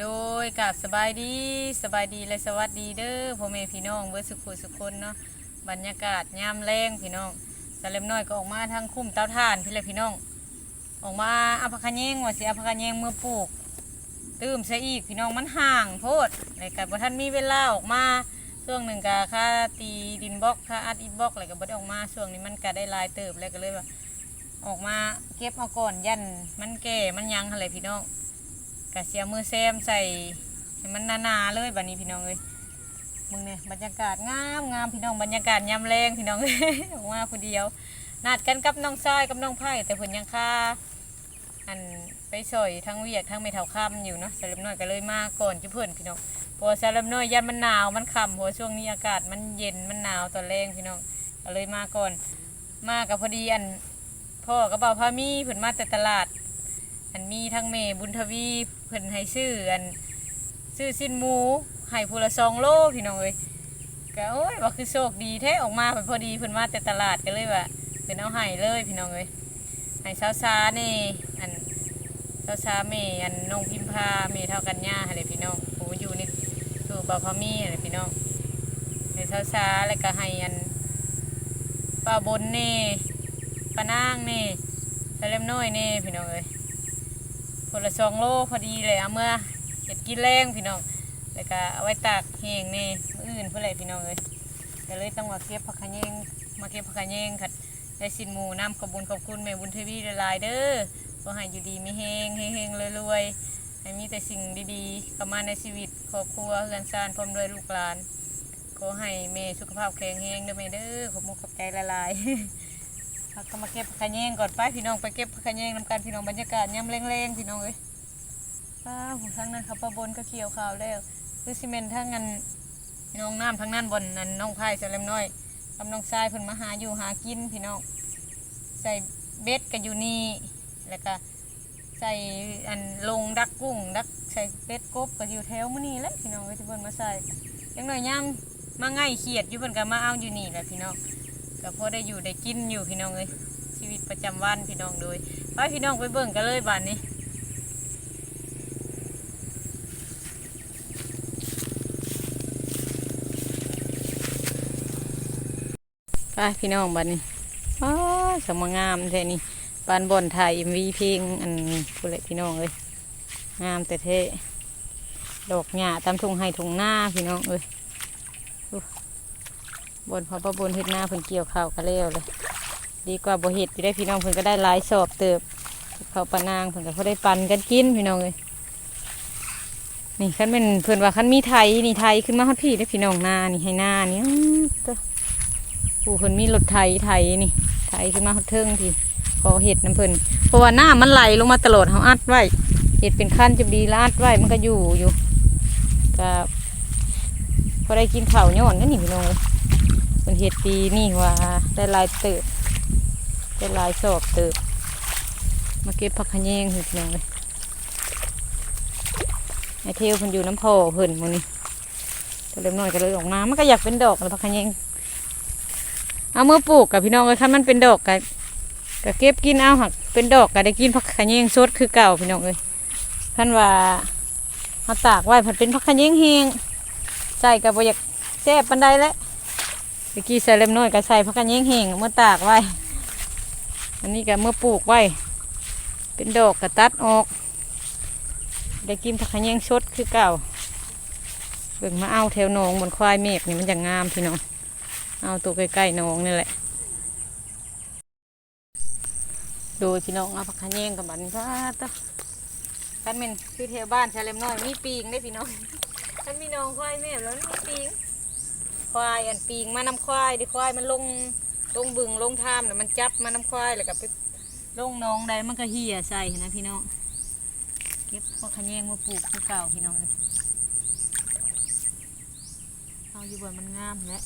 โดยกับสบายดีสบายดีและสวัสดีเด้อพ่อแม่พี่น้องเบิร์สุขุสุคนเนาะบรรยากาศยามแรงพี่น้องสะเลมน้อยก็ออกมาทางคุ้มเตาถ่านพี่เลยพี่น้อง ออกมาอาผักขะแยงว่าสิอาผักขะแยงมือปลูก ตื้มซะอีกพี่น้องมันห่างโพดในกับท่านมีเวลาออกมาช่วงหนึ่งกะค่าตีดินบล็อกค่าอัดอินบล็อกอะไรก็บ่ได้ออกมาช่วงนี้มันก็ได้ลายเติบแล้วก็เลยว่าออกมาเก็บเอาก่อนยันมันแก่มันยังอะไรพี่น้อง กะเสียมือแซมใส่ให้มันหนาๆเลยบัดนี้พี่น้องเอ้ยมึงเนี่ยบรรยากาศงามงามพี่น้องบรรยากาศยามแรงพี่น้องเอ้ยออกมาคนเดียวนัดกันกับน้องชายกับน้องไผ่แต่เพิ่นยังค่าอันไปสอยทั้งเวียดทั้งไม่เท่าค่ำอยู่เนาะสลับน้อยก็เลยมาก่อนจุเพิ่นพี่น้องพอสลับน้อยยันมันหนาวมันค่ำเพราะช่วงนี้อากาศมันเย็นมันหนาวตอนแรงพี่น้องก็เลยมาก่อน มากับพอดีอันพ่อกับเบาพามีเพิ่นมาแต่ตลาด อันมีทั้งเมบุญทวีเพิ่นให้ซื้ออันซื้อสิ้นหมูให้ผู้ละสองโลกพี่น้องเอ้ยก็โอ้ยว่าคือโชคดีแท้ออกมาเพิ่นพอดีเพิ่นมาแต่ตลาดก็เลยว่าเพิ่นเอาให้เลยพี่น้องเอ้ยให้เช้าซานี่อันชาซาเมอันน้องพิมพาเมเท่ากันย่าให้เลยพี่น้องโอ้อยู่นี่คือบาพามีให้เลยพี่น้องให้เช้าซาแล้วก็ให้อันป้าบนนี่ป้านางนี่ทะเลมน้อยนี่พี่น้องเอ้ย คนละสองโลพอดีเลยเอาเมื่อเห็ดกินแรงพี่น้องแล้วก็เอาไว้ตากแห้งนี่มื้ออื่นเพื่ออะไรพี่น้องเลยก็เลยต้องมาเก็บผักขะแยงมาเก็บผักขะแยงค่ะได้สินหมูน้ำขอบุญขอบคุณแม่บุญทวีหลายเด้อก็ให้อยู่ดีมีเฮงเฮงเฮงรวยๆให้มีแต่สิ่งดีๆเข้ามาในชีวิตครอบครัวเฮือนซานพร้อมด้วยลูกหลานขอให้แม่สุขภาพแข็งแรงเด้อแม่เด้อขอบมุกขอบใจละลาย เราก็มาเก็บผักขะแยงก่อนไปพี่น้องไปเก็บผักขะแยงนำกันพี่น้องบรรยากาศยามแรงๆพี่น้องเอ้ยป้าหูทั้งนั้นครับปะบนก็เขียวขาวแล้วคือซีเมนต์ทั้งนั้นน้องน้ำทั้งนั้นบนนั้นน้องไผ่เสลมน้อยกำน้องทรายเพิ่นมาหาอยู่หากินพี่น้องใส่เบ็ดก็อยู่นี่แล้วก็ใส่อันลงดักกุ้งดักใส่เบ็ดกบก็อยู่แถวมื้อนี้แหละพี่น้องก็จะเพิ่นมาใส่ยังหน่อยย่ำมาง่ายเขียดอยู่เพิ่นก็มาเอาอยู่นี่แหละพี่น้อง ก็พอได้อยู่ได้กินอยู่พี่น้องเลยชีวิตประจำวันพี่น้องโดยไปพี่น้องไปเบิ่งกันเลยบ้านนี้ไปพี่น้องบ้านนี้อ้าวสมงามแท้นี่บ้านบอนไทยเอ็มวีเพลงอันผู้เล็พี่น้องเลยงามแต่เท่ดอกหญ้าตามทุ่งไห้ทุ่งหน้าพี่น้องเอ้ย บนพอประบนเห็ดหน้าเพิ่นเกี่ยวข้าวก็แล้วเลย ดีกว่าบ่เห็ดอยู่ได้พี่น้องเพิ่นก็ได้หลายสอบเติบเขาปานางเพิ่นก็เขาได้ปันกันกินพี่น้องเลยนี่คันเป็นเพิ่อนว่าคันมีไทยนี่ไทยขึ้นมาฮอดพี่ได้พี่น้องนานี่ให้หน้านี่อื้อเด้อผู้เพิ่นมีรถไทยไทยนี่ ไทยขึ้นมาฮอดเทิงพี่พอเห็ดน้ำเพิ่นเพราะว่าหน้ามันไหลลงมาตลอดเฮาอัดไว้เห็ดเป็นขั้นจะดีลวอัดไว้มันก็อยู่อยู่ก็พอได้กินข้าวย้อนกันนี่พี่น้องเลย เป็นเห็ดปีนี่ว่าได้ลายเติบได้ลายสอบเติบ มาเก็บผักขะแยงเห็ดหนึ่งเลยไอเทวเพิ่นอยู่น้ำพอเพิ่นมันนี่ก็เริ่มน้อยก็เลยออกมา มันก็อยากเป็นดอกแล้วผักขะแยงเอาเมื่อปลูกกับพี่น้องเลยคันมันเป็นดอกกับก็เก็บกินเอาหักเป็นดอกก็ได้กินผักขะแยงสดคือเก่าพี่น้องเลยคันว่าเอาตากไว้ผัดเป็นผักขะแยงแห้งใส่กับบอยากแซ่บปันใดแล้ว ตะกี้ใส่เล็มน้อยก็ใส่พักกันแย่งแห้งเมื่อตากไว้ อันนี้ก็เมื่อปลูกไว้ เป็นดอกกระตัดออก ได้กินผักขะแยงสดคือเก่าเบิ่งมาเอาแถวหนองบนควายเมฆนี่มันจะงามพี่น้อง เอาตัวใกล้ๆหนองนี่แหละ ดูพี่น้องเอาผักขะแยงกับบันก็ต้องกันเป็นคือแถวบ้านชาเล็มน้อยมีปีงได้พี่น้องถ้ามีน้องควายเมฆแล้วมีปีง ควาย อันปีงมาน้ำควายดิควายมันลงลงบึงลงท่ามแล้วมันจับมาน้ำควายแล้วก็ไปลงน้องใดมันก็เหี่ยใส่นะพี่น้องเก็บพวกขะแยงมาปลูกที่เก่าพี่น้องเอาอยู่บนมันงามแล้ว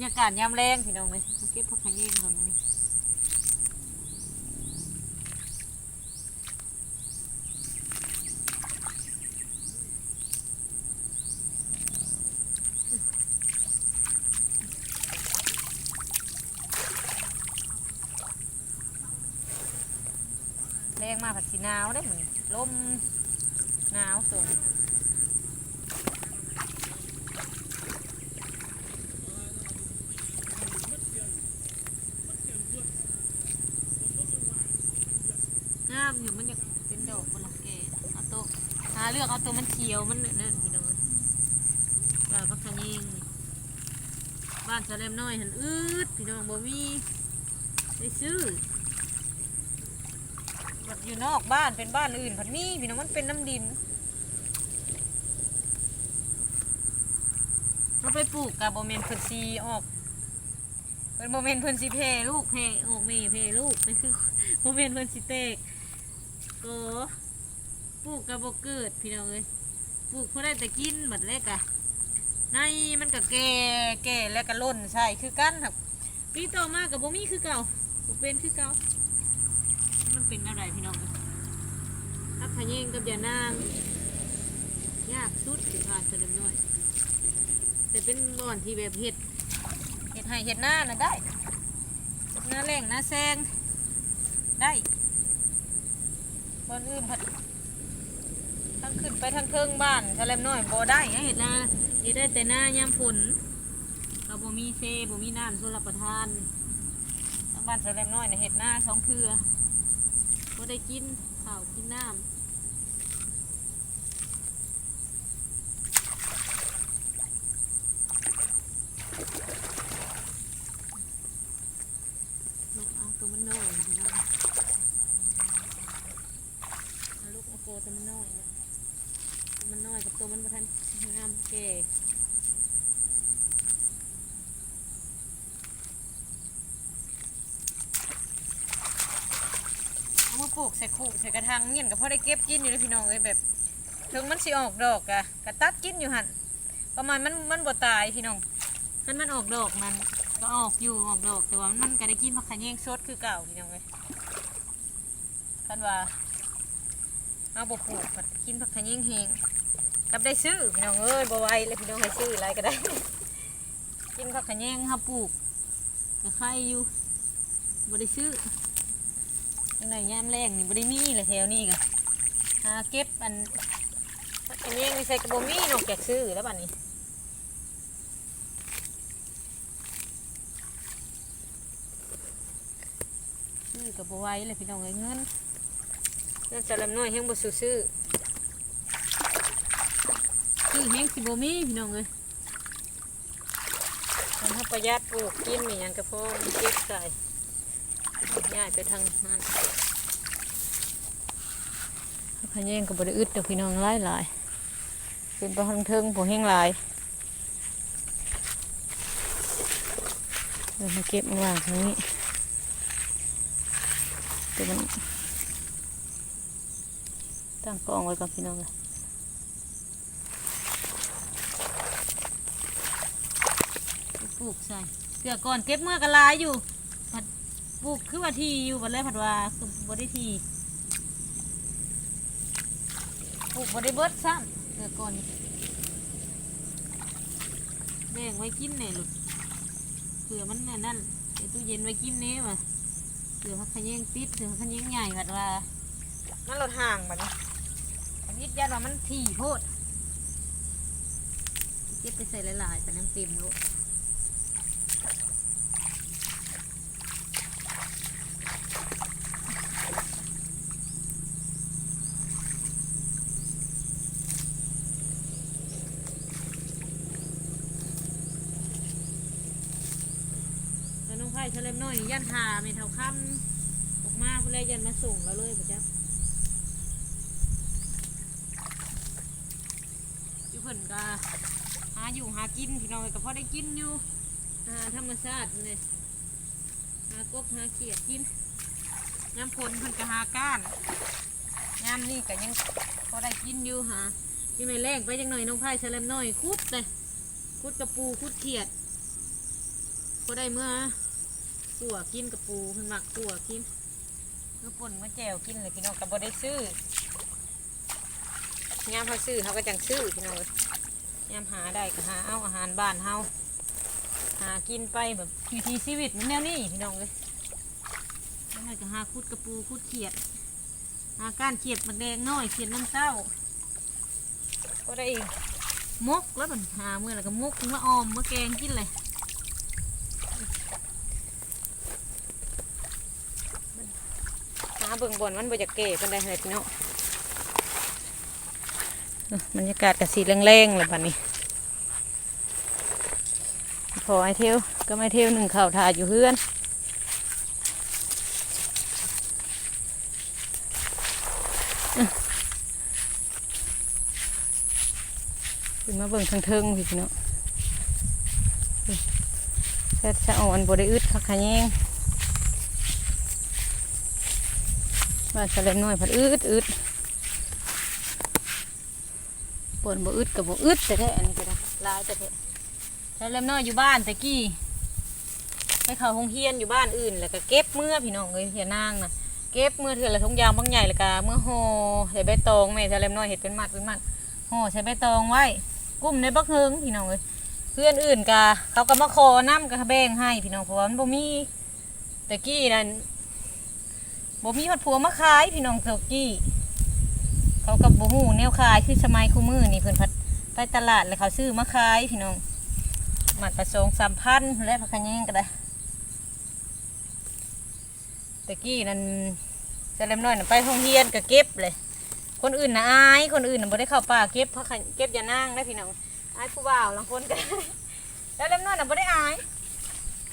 รยากาศยามแรงพี่น้องเลยมาเก็บผักขะแยงก่อนนี่แรงมากผัดสีหนาวได้เหมือนลมหนาวส่ง พักขะยิงบ้านสะเลมน้อยหันอืดพี่น้องบ่มีได้ซื้ออยู่นอกบ้านเป็นบ้านอื่นผัดมีพี่น้องมันเป็นน้ำดินเราไปปลูกกับโมเมนเพิ่นซีออกเป็นโมเมนเพิ่นซีเพลูกเพออกเมเพลูกนี่คือโมเมนเพิ่นซีเตกก็ปลูกกับโบเกิดพี่น้องเลยปลูกเพื่อได้แต่กินหมดเลยกะ ในมันก็แก่แก่แล้วก็ล่นใช่คือกันครับปีต่อมากับโบมีคือเก่าบ่เป็นคือเก่า มันเป็นอะไรพี่น้องอักขะเยงกับยานาง ยากสุดถึงผ่าเสด็จน้อย แต่เป็นบ่อนที่แบบเห็ดเห็ดให้เห็ดหน้าน่ะได้หน้าแรงหน้าแซงได้บ่อนอื่นผัดทั้งขึ้นไปทั้งเทิงบ้านทะเลมน้อยบ่ได้เห็ดหน้า เห็ดได้แต่หน้ายามฝนก็บ่มีเซบ่มีน้ำส่วนรับประทานทางบ้านสะเลมน้อยน่ะเห็ดหน้าสองเทือก็ได้กินข้าวกินน้ำลูกเอาตัวมันน้อยพี่น้องเอาลูกเอาโกตัวมันน้อยเนี่ยตัวมันน้อยกับตัวมันประทันงามแก่เอามา ปลูกใส่ขู่ใส่กระถางเงี้ยกับพ่อได้เก็บกินอยู่เลยพี่น้องเลยแบบ ถึงมันสิออกดอกอะกระตัดกินอยู่หันประมาณมันมันบ่ตายพี่น้องคันมันออกดอกมันก็ออกอยู่ออกดอกแต่ว่ามันก็ได้กินผักขะแยงสดคือเก่าพี่น้องเลยคันว่าเอาบ่ปลูกกินผักขะแยงแหงกับได้ซื้อพี่น้องเอ้ยบ่ไหวเลยพี่น้องให้ซื้ออะไรก็ได้ กินผักขะแยงเฮาปลูกก็ไข่อยู่บ่ได้ซื้อ ยังไงยามแรงนี่บริมีเลยแถวนี้กันหาเก็บอันอันนี้ยังไม่ใส่กระบอกมีนอกจากซื้อแล้วบัดนี้ซื้อกับบไหว้เลยพี่น้องเอ้ยเงินเงินจะลำน้อยแห้งบ่ซื้อซื้อซื้อแห้งสิบ่มีพี่น้องเอ้ยมันถ้าประหยัดปลูกกินมีหยังกระพอมีเก็บใส่ ย้ายไปทางนั้นพะแยงกับบริอึดเดี๋ยวพี่น้องไล่หลายเป็นประทังเทิงผัวแห้งหลายเดี๋ยวมาเก็บมาวางตรงนี้เดี๋ยวมันตั้งกองไว้ก่อนพี่น้องเลยปลูกใส่เดี๋ยวก่อนเก็บเมื่อกระลายอยู่ผัด ปลูกคือว่าทีอยู่บัดเลยผัดว่าคือบริทีปลูกบริเบิดซ้ำเดี๋ยวก่อนแบ่งไว้กินแหน่ลูกเผื่อมันน่ะนั่นเดี๋ยวตู้เย็นไว้กินเนี้ว่ะเผื่อพักขะแยงติดเผื่อพักขะแยงใหญ่แบบว่ามันลดห่างแบบนี้อันนี้ยันว่ามันถี่โพดเก็บไปใส่หลายๆแต่น้ำเต็มลูกแล้วน้องไผ่ เฉลมน้อยนี่ยันทาไม่เท่าค่ำออกมาเพื่อยันมาส่งเราเลยปะจ๊ะอยู่เพิ่นก็หาอยู่หากินพี่น้องก็พอได้กินอยู่หาธรรมชาติเลยหากบหาเขียดกินน้ำพลเพิ่นก็หาก้านยามนี่ก็ยังพอได้กินอยู่หาที่ไม่แรงไปจังหน่อยน้องไผ่เฉลมน้อยคุดเลยคุดกระปูคุดเขียดพอได้เมื่อ ตัวกินกระปูคนมักตัวกินเมื่อป่นมื่อแจวกินเลยพี่น้องก็บ่ได้ซื้อยามเขาซื้อเขาก็จังซื้อพี่น้องเอ้ยามหาได้ก็หาเอาอาหารบ้านเฮาหากินไปแบบวิถีชีวิตมันแนวนี้พี่น้องเลยแล้วให้ก็หาคุดกระปูคุดเขียดหาการเขียดมันแดงน้อยเขียดน้ำเต้าก็ได้มกแล้วมันหาเมื่อแล้วก็มกมาออมมาแกงกินเลยหา เบิ่งบนมันบ่จะเก๋กันได้เลยพี่น้องบรรยากาศกะสีแรงๆเลยบัดนี้ พอไอเทวก็ไม่เทวหนึ่งเข่าวถ่ายอยู่เพื่อนขึ้นมาเบิ่งทางเทิงพี่เนาะแค่ชะอ่อนบได้อึดคักขะแยง ว่าสะเลมน้อยผัดอึดอึดปวนบ่อึดกับบ่อึดแต่แท้อันนี้ก็ได้ลายแต่แท้แล้วเล่มน้อยอยู่บ้านแต่กี้ไปเขาหงเฮียนอยู่บ้านอื่น แล้วก็เก็บเมื่อพี่น้องเลยเฮียนางนะเก็บเมื่อเถื่อละทงยางบางใหญ่แล้วก็เมื่อห่อใส่ใบตองแม่ใส่เริ่มน้อยเห็ดเป็นมัดเป็นมัดห่อใส่ใบตองไว้ กุ้มในบักเฮิงพี่น้องเลยเพื่อนอื่นกะเขาก็มาขอน้ำกระแบงให้พี่น้องเพราะว่ามันบ่มีแต่กี้นั่น บ่มีฮอดผัวมาขายพี่น้องเถกกี้ เขากับบ่ฮู้แนวขายคือสมัยคู่มือนี่เพิ่นพัดไปตลาดแล้วเขาซื้อมาขายพี่น้องหมัดประสงสามพันและพักขะแยงก็ได้ตะกี้นั่นจะเล่มน้อยน่ะไปห้องเรียนก็เก็บเลย คนอื่นนะอายคนอื่นน่ะบ่ได้เข้าป่าเก็บเพักขะเก็บอย่านั่งได้พี่น้องอายผู้บ่าวลังคนก็ได้แล้วเล่มน้อยน่ะบ่ได้อาย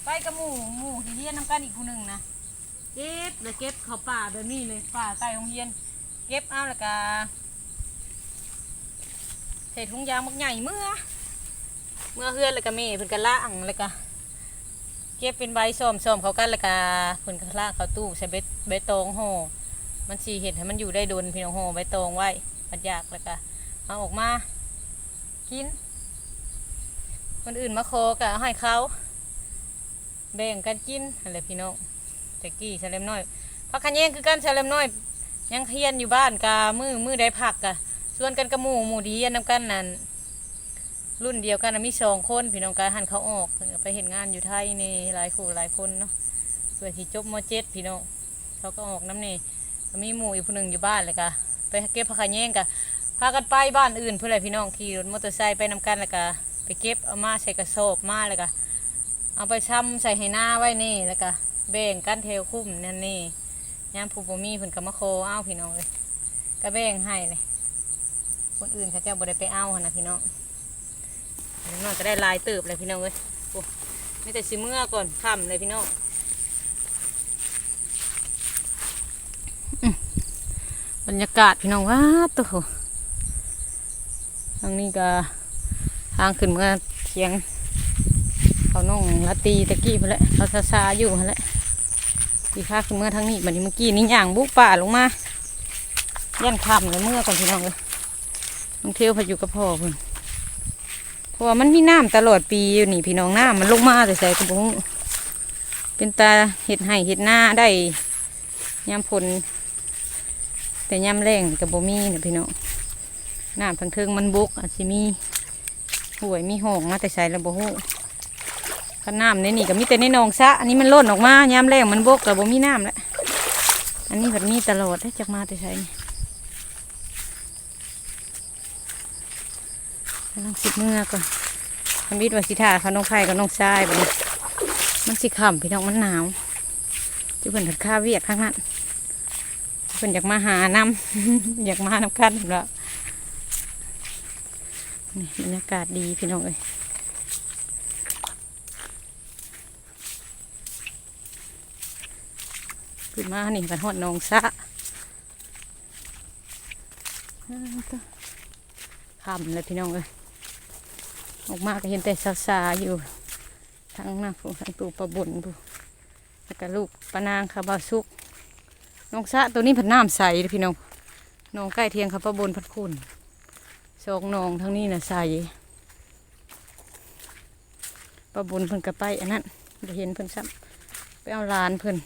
ไปกับหมู่หมู่ที่เรียนนำกันอีกผู้หนึ่งนะ เก็บเลยเก็บเขาป่าแบบนี้เลยป่าใต้โรงเรียนเก็บเอาแล้วก็เศษถุงยางมักใหญ่เมื่อ เมื่อเฮือนแล้วก็แม่เพิ่นก็ล่างแล้วก็เก็บเป็นใบส้มส้มเขากันแล้วก็เพิ่นก็ล่างเขาตู้ใส่ใบใบตองห่อมันสีเห็ดให้มันอยู่ได้ดนพี่น้องห่อใบตองไว้มันยากแล้วก็เอาออกมา กิน คนอื่นมาโคก็ให้เขาแบ่งกันกินอะไรพี่น้อง แต่กี้เฉลมน้อยพักขันแยงคือกันเฉลมน้อย ยังเฮียนอยู่บ้านกามือมือได้พักกะส่วนกันกับหมู่หมู่ดีเฮียนนำกันนั่นรุ่นเดียวกันนะมีสองคนพี่น้องการหันเขาออกไปเห็นงานอยู่ไทยนี่หลายคู่หลายคนเนาะเพื่อที่จบมเจ็ดพี่น้องเขาก็ออกน้ำนี่มีหมู่อีกผู้หนึ่งอยู่บ้านเลยก็ไปเก็บผักขะแยงกะพากันไปบ้านอื่นเพื่ออะไรพี่น้องขี่รถมอเตอร์ไซค์ไปนำกันแล้วก็ไปเก็บเอามาใส่กระสอบมาแล้วก็เอาไปช้ำใส่ให้หน้าไว้นี่แล้วก็ แบ่งกันเทวคุ้มนั่นนี่ยามผู้บ่มีเพิ่นก็มาโคเอาวพี่น้องเลยก็แบ่งให้เลยคนอื่นเขาเจ้าบ่ได้ไปเอาหั่นนะพี่น้องพี่น้องก็ได้ลายเติบเลยพี่น้องเว้ยโอ้ไม่แต่สิเมื่อก่อนค่ำเลยพี่น้องอืมบรรยากาศพี่น้องว้าตัวทางนี้ก็ทางขึ้นเมื่อเชียงเขาน้องละตีตะกี้ไปแล้วเขาซาซาอยู่ไปแล้ว ที่ข้าขึ้นเมื่อทางนี้บัดนี้เมื่อกี้นี่ย่างบุกป่าลงมาย่านคำเลยเมื่อก่อนพี่น้องเลยน้องเที่ยวพายู่กับพ่อเพิ่นเพราะว่ามันมีน้ำตลอดปีอยู่นี่พี่น้องน้ำมันลงมาแต่ใส่กระบุงเป็นตาเห็ดไห่เห็ดหน้าได้ยามผลแต่ยามแรงกับบ่มีเนี่ยพี่น้องน้ำทางเทิงมันบุกอาจจะมีห่วยมีหองมาแต่ใส่แล้วบ่ ฮู้ก็น้ำในนี่ก็มีแต่ในหนองซะอันนี้มันล่นออกมายามแรงมันบกกับบ่มีน้ำแล้วอันนี้แบบมีตลอดได้จากมาแต่ใส่นี่ลังสิบเมื่อก่อนทำบิดว่าสิทาเขาน้องไผ่กับน้องทรายแบบนี้มันสิขำพี่น้องมันหนาวจุเพิ่นถัดข้าวเวียกข้างนั้นเพิ่นอยากมาหาน้ำอยากมาน้ำกันแล้วนี่บรรยากาศดีพี่น้องเลย ขึ้นมานี่กันหอดนองสะขำเลยพี่น้องเลยออกมาก็เห็นแต่สาๆอยู่ ทั้งหน้าผู้ทั้งตูปลาบุญผู้แล้วก็ลูกปลานางคาบาซุกน้องสะตัวนี้ผัดน้ำใสเด้อพี่น้องน้องใกล้เทียงคาปลาบุญพัดคุณสองน้องทั้งนี้นะใสปลาบุญเพิ่นก็ไปอันนั้นได้เห็นเพิ่นซ้ำไปเอาลานเพิ่น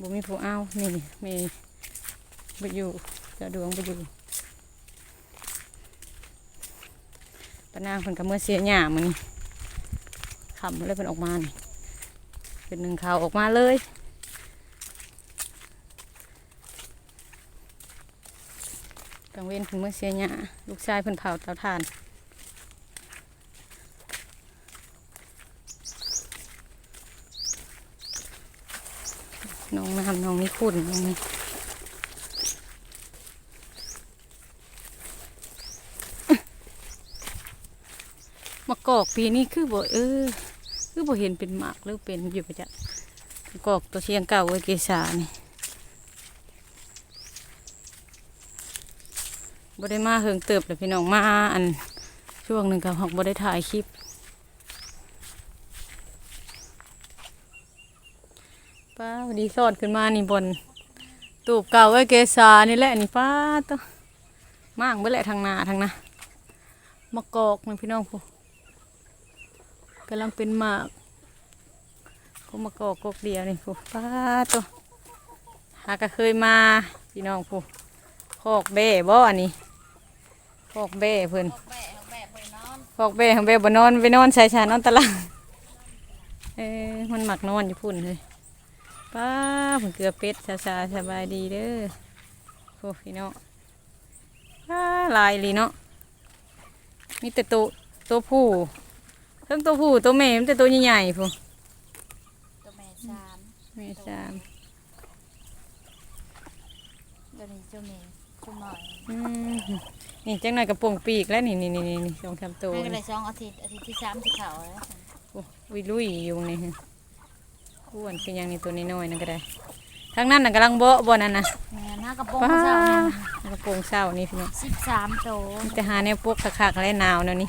บ่มีผู้เอานี่มีไปอยู่จะดวงไปอยู่ปนางเพิ่นกับเมื่อเสียหญ้ามันขำเลยเพิ่นออกมานี่เป็นหนึ่งข่าวออกมาเลยกังเว้นเพิ่นเมื่อเสียหญ้าลูกชายเพิ่นเผาเตาถ่านำน้องนี่ขุ่นน้องนี่มะกอกปีนี้คือบ่เออ คือบ่เห็นเป็นหมากหรือเป็นอยู่ประจักมะกอกตัวเชียงเก่าไว้เกษานี่บ่ได้มาเฮิงเติบเลยพี่น้องมาอันช่วงหนึ่งกับหอกบ่ได้ถ่ายคลิป ป้าวันนี้สอดขึ้นมานี่บน ตูบเก่าไว้เกษานี่แหละนี่ป้าตัวมากเบื่อแหละทางหนาทางนะมะกอกนี่พี่น้องผู้กำลังเป็นหมากก็มะกอกกอกเดียวนี่ผู้ป้าตัวหากเคยมาพี่น้องผู้คอกเบ้บ่อันนี้คอกเบ้เพิ่นแม่ขอนอนคอกเบ้ของเบ้บ่นอนไปนอนชายชานอนตะลังเอ้มันหมักนอนอยู่พุ่นเลย ป้าผมเกลือเป็ดชาชาสบายดีเด้อโอ้พี่น้องป้าลายลีเนาะมีแต่ตัวตัวผู้ทั้งตัวผู้ตัวแม่มีแต่ตัวใหญ่ๆผู้ตัวแม่สามแม่สามตัวนี้เจ้าแม่ตัวหน่อยอืมนี่จังหน่อยกระโปรงปีกแล้วนี่นี่นี่นี่สองสามตัวแม่ก็เลนี่ยสองอาทิตย์อาทิตย์ที่สามที่เขาแล้วโอ้วิลุยอยู่นี่ฮะ อ้วนคือหยังนี่ตัวน้อยๆนั่นก็ได้ทั้งนั้นน่ะกำลังเบาะบ่นั่นน่ะแม่หน้ากระโปรงป้าเจ้าเนี่ยกระโปรงเศร้านี่พี่น้องสิบสามโตวมีแต่หาแนวปกคักๆและหนาวแนวนี้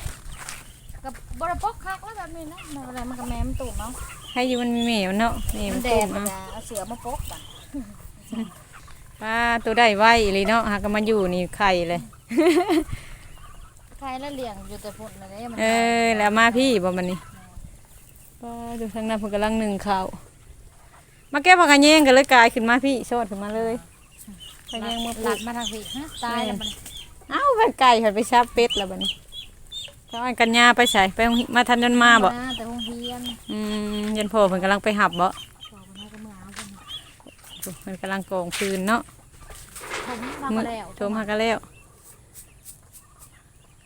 กับบริปกคักแล้วแบบนี้นะมันอะไรมันก็แม่มันตุ่มเนาะให้อยู่มันมีแมวเนาะนี่มัมันนแดตุ่ดมมันเนาะจะเอาเสือมาปกป่ะป้าตัวได้ไว้เลยเนาะหากมาอยู่นี่ไข่เลย ใครแล้วเลี้ยงอยู่แต่พุ่นอะไรมันเออแล้วมาพี่บ่มันนี่ป้าดูทางนั้นเพิ่นกำลังหนึ่งข้าว มาแก้ผักกระแยงกันเลยกลายขึ้นมาพี่โชดขึ้นมาเลยผักกระแยงมาหปลูลักดมาทางพี่ฮะตายแล้วมันเอ้าเป็นไก่ค่ะไปชับเป็ดแล้วบัดนี้เพราะอันกันยาไปใส่ไปโรงเรียนมาทันจนมาบ่แต่ห้องเฮียนอืมยันพ่อเพิ่นกำลังไปหับบ่บอกมันให้กับมือเอาจังเพิ่นกำลังกองคืนเนาะ ผมมามื้อแล้วโทรมากันแล้ว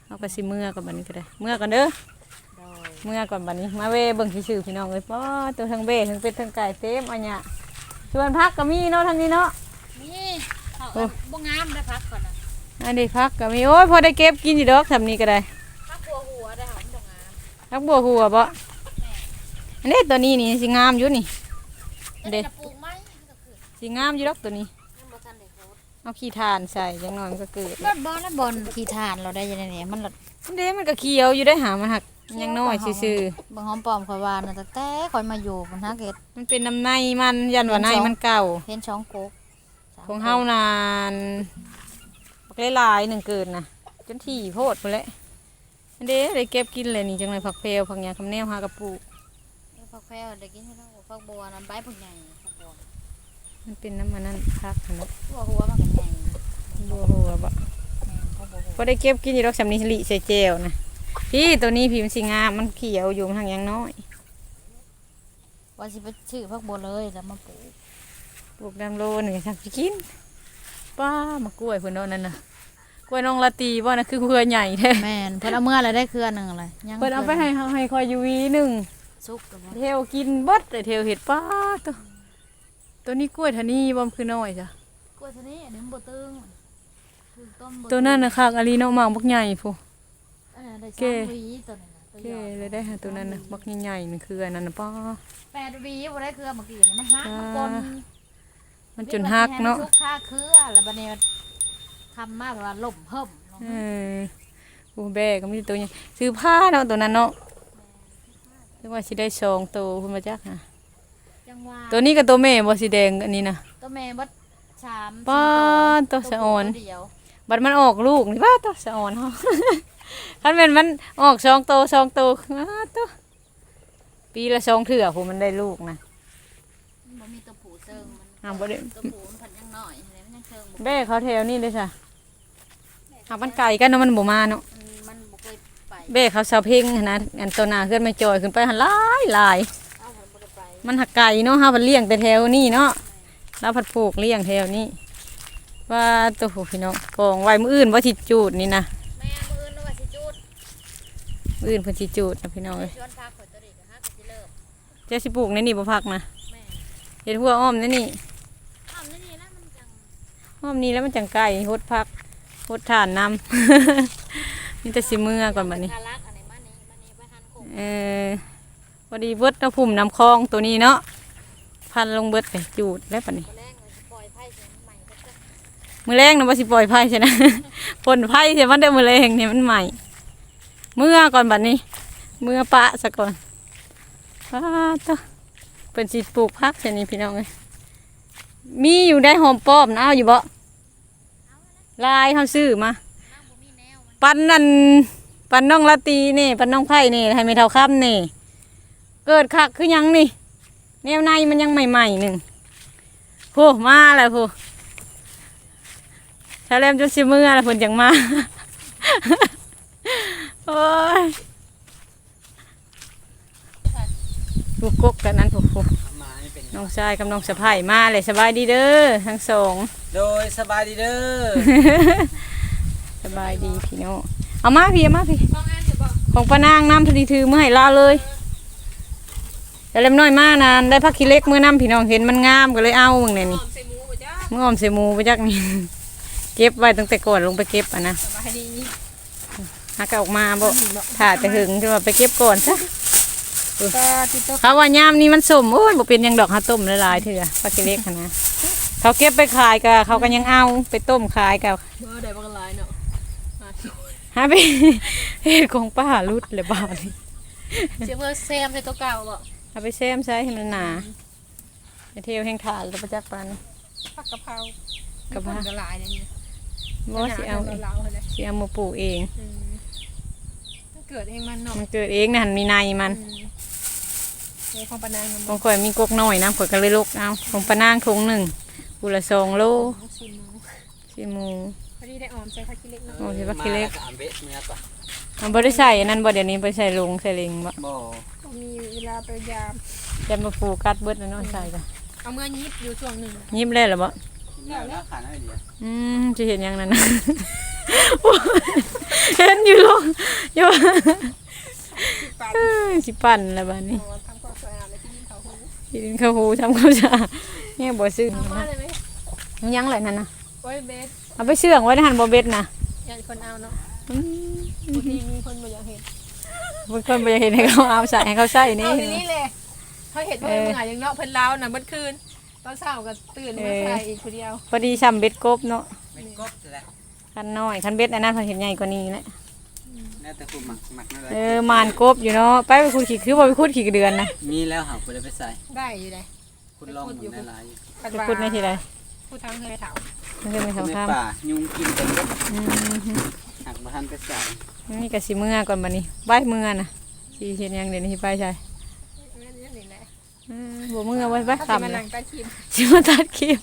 เอาไปสิเมื่อก่อนบัดนี้ก็ได้ เมื่อก่อนเด้อโดย เมื่อก่อนบัดนี้ มาเว่เบิ่งชื่อๆพี่น้องเอ้ยป้อตัวทั้งเบ้ทั้งเป็ดทั้งไก่เต็มอันเนี้ยชวนพักก็มีเนาะทางนี้เนาะนี่เขาโอ้บ่งามได้พักก่อนนะอันนี้พักก็มีโอ้ยพอได้เก็บกินอยู่ดอกทำนี้ก็ได้พักหัวหัวได้ค่ะมันบ่งามพักบัวหัวบ่อันนี้ตัวนี้นี่สิงามอยู่นี่เด็เด็ดกปลูกไหมมันก็คือสิงามอยู่ดอกตัวนี้ยังบ่ทันได้โคตรเอาขี้ทานใส่จังหน่อยมันก็เกิดบอนบอนนะบอนขี้ทานเราได้ยังไงเนี่ยมันหลดอันเด้มันก็เขียวอยู่ได้หามันหัก ยังน้อยซื่อบางหอมปลอมข่อยว่านะแต่แต่ข่อยมาอยู่มันฮักเฮ็ดๆมันเป็นน้ำในมันยันว่าในมันเก่า เห็นช่องโกกสมของเฮานานบักหลายๆหนึ่งเกินนะจนถี่โพดไปแล้วอันเด้ได้เก็บกินเลยนี่จังเลยผักเพลวผักหยาคำแนวหากระปุกเออฟักแฟวได้กินให้แล้วฟักบัวน้ำใบพวกใหญ่ฟักบัวมันเป็นน้ำมันนั่นพักนะหัวหัวมันก็ใหญ่บัวหัวบะแม่นฟักบัวหัวก็ได้เก็บกินอยู่ดอกสำนีสลิใส่เจลนะ พี่ตัวนี้พี่มันสิงามมันเขียวอยู่มันทางยังน้อยว่าสิไปซื้อฟักบัวเลยแล้วมาปลูกปลูกดังโลหนึ่งทำสิกินป้ามากล้วยเพื่นเอานั่นนะกล้วยน้องละตีบ่นะคือเครือใหญ่แท้แม่นเพิ่นเอาเมื่อไรได้เครือหนึงเลยยังเพิ่นเอาไปให้เฮาให้คอยอยู่วีหนึ่งสุกแล้วบ่เทวกินเบดเลยเทวเห็ดป้าตัวตัวนี้กล้วยทานี่บ่มนคือน้อยจ้ะกล้วยเท่านี้อันนี้มันบ่ตึงคือต้นบ่ตัวนั้นนะคักอลีเนาะหมากบักใหญ่พูเออ ได้เก้สามหวีตัวนี้นะตัวโอเคใหญ่เลยได้หาตัวนั้นนะบักใหญ่ๆนี่คืออันนั้นนะป้าแปดหวีบ่ได้เครือเมื่อกี้นี่มันหักอ่ามันกลนมันจนหักเนาะชุกค่าเครือแล้วบัดนี้มันทำมาแบบว่าล่มเพิ่มลงเออปูแบกก็มีแต่ตัวใหญ่ซื้อผ้าเนาะตัวนั้นเนาะเรียกว่าสิได้สองตัวคุณมาจักค่ะจังหวะตัวนี้กับตัวแม่บ่สีแดงอันนี้นะ ตัวแม่บัดสามป้าสี่ตัวสะออน ตัวเดียว บัดมันออกลูกนี่ป้าตัวสะอ่อนเฮาคันเป็นมันออกสองตัวสองตัวอ้าตัวปีละสองเถื่อผมมันได้ลูกนะมันบ่มีตัวผู้เซิงมันอ้าวบ่ได้ตัวผู้มันผันยังน้อยอะไรมันยังเซิงบ่แม่เขาแถวนี่เลยจ้ะหามันไก่กันเนาะมันบ่มาเนาะมันมันบ่เคยไปแม่เขาสาวเพ่งหั้นนะอันตัวหน้าขึ้นไม่จอยขึ้นไปหันหลายหลายเอามันบ่ได้ไปมันหักไก่เนาะเฮาพันเลี้ยงแต่แถวนี้เนาะเราผัดปลูกเลี้ยงแถวนี้ ว่าตัวผู้พี่น้องกองไว้มืออื่นว่าสิจูดนี่นะแม่มืออื่นว่าสิจูดมืออื่นเพิ่นสิจูดนะพี่น้องเอ้ยชวนพาข่อยตัวนี้ก็ฮะก็สิเลิกเจ้าสิปลูกในนี่บ่พักนะแม่เฮ็ดหัวอ้อมในนี่ทำนี่นี่นะมันจังอ้อมนี้แล้วมันจังไก่ฮดพักฮดถ่านน้ำนี่แต่สิมือก่อนบัดนี้ทารักอันไหนมานี่มานี่ไปหันคงเออพอดีเบิดน้ำพุ่มน้ำคลองตัวนี้เนาะพันลงเบิดไปจูดแล้วปะนี้ มือแรงนะว่าสิปล่อยไผ่ใช่นะผลไผ่ใช่มันเด้มือแรงเนี่ยมันใหม่ เมื่อก่อนบัดนี้ เมื่อปะซะก่อนป้าตัวเป็นสิปลูกพักใช่นี่พี่น้องเลยมีอยู่ได้หอมป้อมนะเอาอยู่บ่ลายเขาซื้อมาน้ำบ่มีแนวมันปันนั่นปันน้องละตีนี่ปันน้องไผ่นี่ให้ไม่เท่าค่ำนี่ เกิดคักคือยังนี่แนวในมันยังใหม่ๆหนึ่งโหมาแล้วโหาเลมจนสิมือแล้วผลจังมา โอ้ยลูกกกกันนั้นโหมานี่เป็นน้องชายกับน้องสะพ้ายมาเลยสบายดีเด้อทั้งสองโดยสบายดีเด้อสบายดีพี่น้องเอามาพี่เอามาพี่ต้องอ่านสิบอกของป้านางน้ำพอดีถือมื่อให้ลาเลยแต่เล็มน้อยมากนานได้พักขี้เล็กเมื่อน้ำพี่น้องเห็นมันงามก็เลยเอาเมื่อนี่นี่ใส่หมูบ่จ้าเมื่อออมเสมูไปจักนี่ เก็บไว้ตั้งแต่ก่อนลงไปเก็บอะนะสบายดีหักเอาออกมาบ่ถ่าแต่หึงจะว่าไปเก็บก่อนซะก็ติดตัวเขาว่ายามนี้มันสมโอ้ยบ่เป็นหยังดอกหาต้มละลายๆเถื่อพักขี้เล็กหั้นนะเขาเก็บไปขายก็เขาก็ยังเอาไปต้มขายกับเบอร์ได้บ่กันหลายเนาะหาไปเฮ็ดของป้ารุดเลยบ้านี่เสียเบอร์แซมใส่ตัวเก่าบ่เอาไปแซมใช้ให้มันหนาไปเที่ยวแห่งขาดแล้วประจักปันผักกะเพรากะเพราก็หลายเนี่ยนี่ บ่สิเอาเาเลยสิเอามาปลูกเอง อืมมันเกิดเองมันเนาะมันเกิดเองนะหันมีในมันอืมในความปานางมันของข่อยมีกกน้อยนะข่อยก็เลยลกเอาของปะนางทงหนึ่งกุละสองโลต้องชิมเนาะสิหมูพอดีได้ออมใส่ผักขี้เหล็กเนาะโอ้สิว่าขี้เล็กมาแวสามเบสเนื้อปะมันบ่ได้ใส่อันนั้นบ่เดี๋ยวนี้ไปใส่ลงใส่ลิงบ่บ่ก็มีเวลาไปยามจะมาปลูกกัดเบิดแล้วเนาะใส่ก็เอาเมื่อยิบอยู่ช่วงหนึ่ง ยิ้มแล้วเหรอบ่ เนื้อแล้วขาดอะไรเดียวอืมจะเห็นหยังนั่นนะเห็นอยู่ลงอยู่ปลาเอ้ยสิปั่นแล้วบัดนี้ทำความสะอาดแล้วที่ดินเขาหูกินข้าวหูทำข้าวสารเนี่ยบ่ซื้อเอามาเลยไหมมันยังเลยนั่นน่ะโอ้ยเบสเอาไปเชื่องไว้ในหันบ่เบ็ดน่ะอยากคนเอาเนาะอืมบางทีมีคนบ่อยากเห็นบางคนบ่อยากเห็นให้เขาเอาใส่ให้เขาใส่นี่เอาทีนี้เลยเขาเห็นว่าเมื่อยังเนาะเพิ่นเล้าน่ะเมื่อคืน ตอนเช้าก็ตื่นมาใส่อีกคนเดียวพอดีซ้ำเบ็ดกบเนาะไม่กบแหละคันน้อยคันเบ็ดอันนั้นเพิ่นเห็นใหญ่กว่านี้แหละน่าแต่คุณหมักหมักนั่นแหละเออมานกบอยู่เนาะไปไปคุดขี้คือบ่ไปคุดขี้เดือนนะมีแล้วหักไปเลยไปใส่ได้อยู่เลยคุณลองหมุนในหลายอยู่ไปคุดในที่ใดผู้ทำเคยถามมันคือไม่ในเขาทป่ายุงกินเต็มเลยำอืมหักมาทันไปใส่นี่ก็สิเมื่อก่อนบัดนี้ใบเมื่อน่ะสิเฮ็ดหยังเดี๋ยวนี้ไปใช่นี่นี่แหละเออบ่เมื่อไว้ไปถ้าค่ำมาเลนั่ยงใต้ครีมสิมาตัดคลิป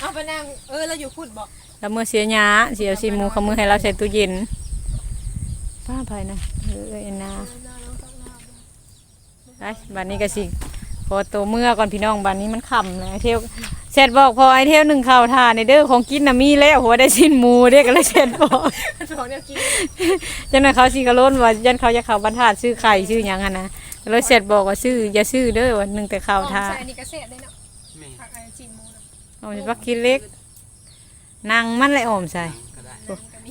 เอาไปนั่งเออเราอยู่พูดบอกแล้วเมื่อเสียหยาเสียสิหมูเขามือให้เราใส่ตู้เย็นป้าไปนะเออเอ็นนาไปบันนี้ก็สิพอตัวเมื่อก่อนพี่น้องบันนี้มันค่ำเลยไอเทวเสร็จบอกพอไอเทวหนึ่งข่าวทานในเด้อของกินน่ะมีแล้วหัวได้สิ้นหมูเด้ก็เลยเสร็จบอกสองเนี่ยกิน จังนั้นเขาสิกระโล้นว่ายันเขาจะข่าวบรรทัดซื้อไข่ซื้อหยังอะนะ ก็เลยเสร็จบอกว่าซื้ออย่าซื้อเด้อวันหนึ่งแต่ข่าวทาใส่อันนี้กระเซ็ดได้เนาะแม่ผักไอจิมมูนะเอาไปพักกินเล็กนางมันเลยออมใส่ก็ได้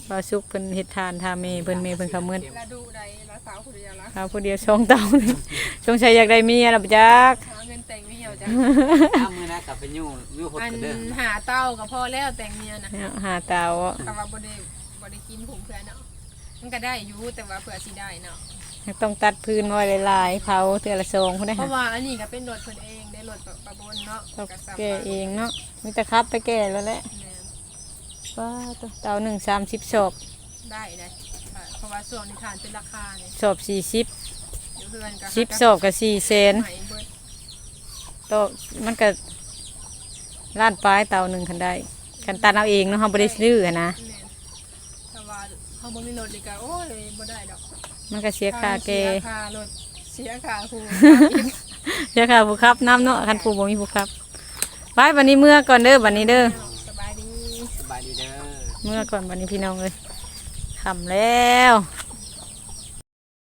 พอสุกเพิ่นเฮ็ดทานทาเมเพิ่นเมเพิ่นเขาวมืดลาดูใดลาสาวคนเดียวละเขาผู้เดียวสองเต้าสงสัยอยากได้เมียล่ะปะจักหาเงินแต่งไม่เหี่ยวจ้ะถ้ามือนะกลับไปยู่ยู่หดอันกันเด้อหาเต้ากับพ่อแล้วแต่งเมียนะหาเต้าแต่ว่าบ่ได้บ่ได้กินผงเพื่อนเนาะมันก็ได้อยู่แต่ว่าเผื่อสิได้เนาะ ต้องตัดพื้นไว้หลายๆเผาเทื่อละซองพุ่นได้เพหาราะว่าอันนี้ก็เป็นรถเพิ่นเองได้รถประบนเนาะเราก็สามารถแก่เองเนาะมีแต่ครับไปแก่แล้วแหละแม่นว้าตัวเตาหนึ่งสามสิบศอกได้เลยเพราะว่าส่วนที่ทานเป็นราคาเนี่ยศอกสี่สิบเดี๋ยวเพื่อนก็สิบศอกกับสี่เซนใหม่เบิดโตะมันก็ล้านปลายเตาหนึ่งคันได้คันตัดเอาเองเนาะเขาบริซื้ออะนะแม่นแต่ว่าเขาบ่มีรถเลยก็โอ้ยบ่ได้ดอก มันก็เสียค่าแกเสียค่ารถเสียค่าครูเสียค่าผู้ขับน้ำเนาะคันผู้บ่มีผู้ขับไปวันนี้เมื่อก่อนเด้อวันนี้เด้อสบายดีสบอเมื่อก่อนวันนี้พี่น้องเลยขำแล้ว